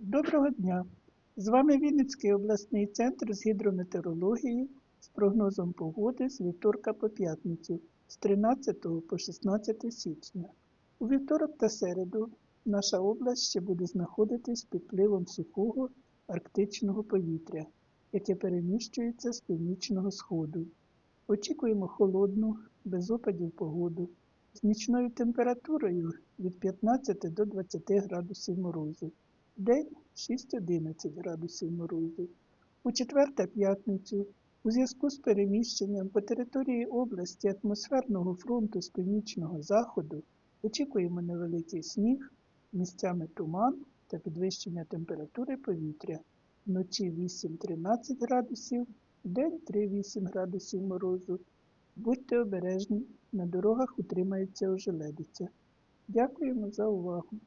Доброго дня! З вами Вінницький обласний центр з гідрометеорології з прогнозом погоди з вівторка по п'ятницю з 13 по 16 січня. У вівторок та середу наша область ще буде знаходитись під впливом сухого арктичного повітря, яке переміщується з північного сходу. Очікуємо холодну, без опадів погоду з нічною температурою від 15 до 20 градусів морозу. День 6-11 градусів морозу. У четвер та п'ятницю у зв'язку з переміщенням по території області атмосферного фронту з північного заходу очікуємо невеликий сніг, місцями туман та підвищення температури повітря. Вночі 8-13 градусів, день 3-8 градусів морозу. Будьте обережні, на дорогах утримається ожеледиця. Дякуємо за увагу!